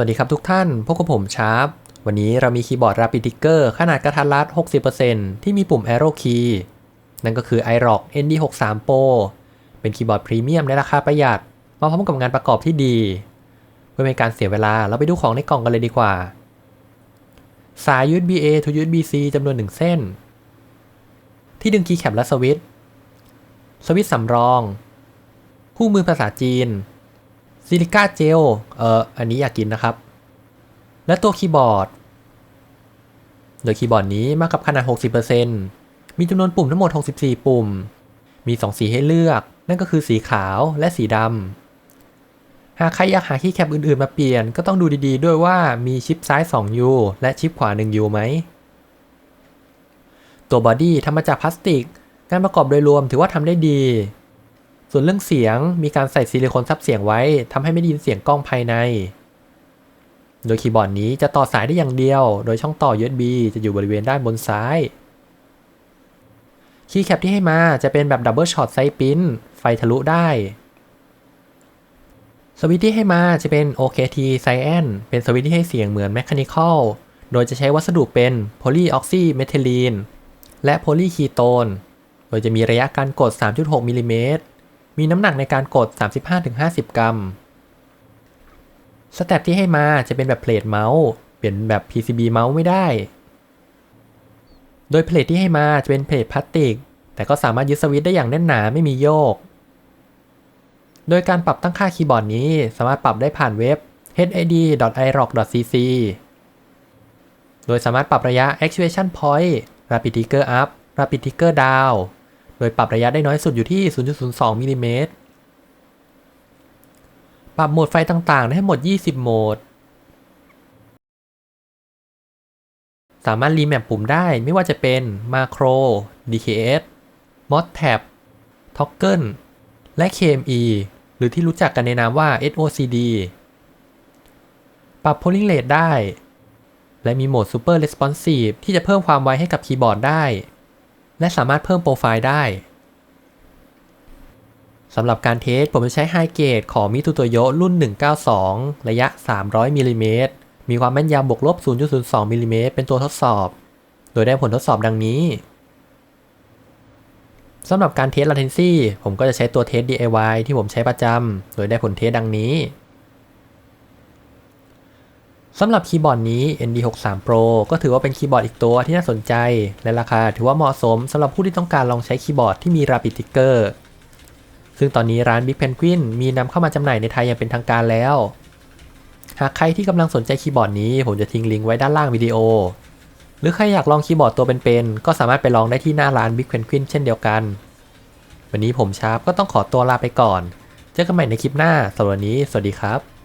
วัสดีครับทุกท่านพวกกับผมชาร์ป วันนี้เรามีคีย์บอร์ด Rapid Trigger ขนาดกระทัดรัด 60%ที่มีปุ่ม Arrow Key นั่นก็คือ iRock ND63 Pro เป็นคีย์บอร์ดพรีเมียมในราคาประหยัด มาพร้อมกับงานประกอบที่ดี เพื่อไม่ให้การเสียเวลา เราไปดูของในกล่องกันเลยดีกว่า สาย USB A to USB C จำนวน 1 เส้น ที่ดึงคีย์แคปและสวิตช์ สวิตช์สำรอง คู่มือภาษาจีน ซิลิก้าเจล เอ่อ อันนี้อยากกินนะครับ และตัวคีย์บอร์ด โดยคีย์บอร์ดนี้มากับขนาด 60%มีจำนวนปุ่มทั้งหมด 64 ปุ่ม มี 2 สีให้เลือก นั่นก็คือสีขาวและสีดำ หากใครอยากหาคีย์แคปอื่นๆ มาเปลี่ยน ก็ต้องดูดีๆ ด้วยว่ามีชิปซ้าย 2U และชิปขวา 1U ไหม ตัวบอดี้ทำมาจากพลาสติก การประกอบโดยรวมถือว่าทำได้ดี ส่วนเรื่องเสียงมีการใส่ซิลิโคนซับเสียงไว้ทำให้ไม่ได้ยินเสียงกล้องภายใน โดยคีย์บอร์ดนี้จะต่อสายได้อย่างเดียว โดยช่องต่อ USB จะอยู่บริเวณด้านบนซ้าย คีย์แคปที่ให้มาจะเป็นแบบดับเบิลช็อตไซปิ้น ไฟทะลุได้ สวิตช์ที่ให้มาจะเป็น OKT Cyan เป็นสวิตช์ที่ให้เสียงเหมือน Mechanical โดยจะใช้วัสดุเป็น Polyoxy Methylene และ Polyketone โดยจะมีระยะการกด 3.6มิลลิเมตร มีน้ำหนักในการกด 35-50 กรัมสเต็ปที่ให้มาจะเป็นแบบเพลทเมาส์เปลี่ยนแบบ PCB เมาส์ไม่ได้ โดยเพลทที่ให้มาจะเป็นเพลทพลาสติก แต่ก็สามารถยึดสวิตช์ได้อย่างแน่นหนาไม่มีโยก โดยการปรับตั้งค่าคีย์บอร์ดนี้สามารถปรับได้ผ่านเว็บ hid.irock.cc โดยสามารถปรับระยะ actuation point rapid trigger up rapid trigger down โดยปรับระยะได้น้อยสุดอยู่ที่ 0.02มิลลิเมตรปรับโหมดไฟต่างๆ ได้ทั้งหมด 20 โหมด สามารถรีแมปปุ่มได้ไม่ว่าจะเป็น Macro DKS Mod Tab Toggle และ KME หรือที่รู้จักกันในนามว่า SOCD ปรับ polling rate ได้ และมีโหมด Super Responsive ที่จะเพิ่มความไวให้กับคีย์บอร์ดได้ และสามารถเพิ่มโปรไฟล์ได้สำหรับการเทสผมจะใช้ High Gate ของ Mitutoyo รุ่น 192 ระยะ 300มิลลิเมตรมีความแม่นยำบวกลบ 0.02มิลลิเมตรเป็นตัวทดสอบ โดยได้ผลทดสอบดังนี้สำหรับการเทส latency ผมก็จะใช้ตัวเทส DIY ที่ผมใช้ประจำ โดยได้ผลเทสดังนี้ สำหรับคีย์บอร์ดนี้ ND63 Pro ก็ถือว่าเป็นคีย์บอร์ดอีกตัวที่น่าสนใจ และราคาถือว่าเหมาะสมสำหรับผู้ที่ต้องการลองใช้คีย์บอร์ดที่มี Rapid Trigger ซึ่งตอนนี้ร้าน Big Penguin มีนำเข้ามาจำหน่ายในไทยอย่างเป็นทางการแล้ว หากใครที่กำลังสนใจคีย์บอร์ดนี้ ผมจะทิ้งลิงก์ไว้ด้านล่างวิดีโอ หรือใครอยากลองคีย์บอร์ดตัวเป็นๆก็สามารถไปลองได้ที่หน้าร้าน Big Penguin เช่นเดียวกัน วันนี้ผมชาร์ปก็ต้องขอตัวลาไปก่อน เจอกันใหม่ในคลิปหน้าสำหรับวันนี้ สวัสดีครับ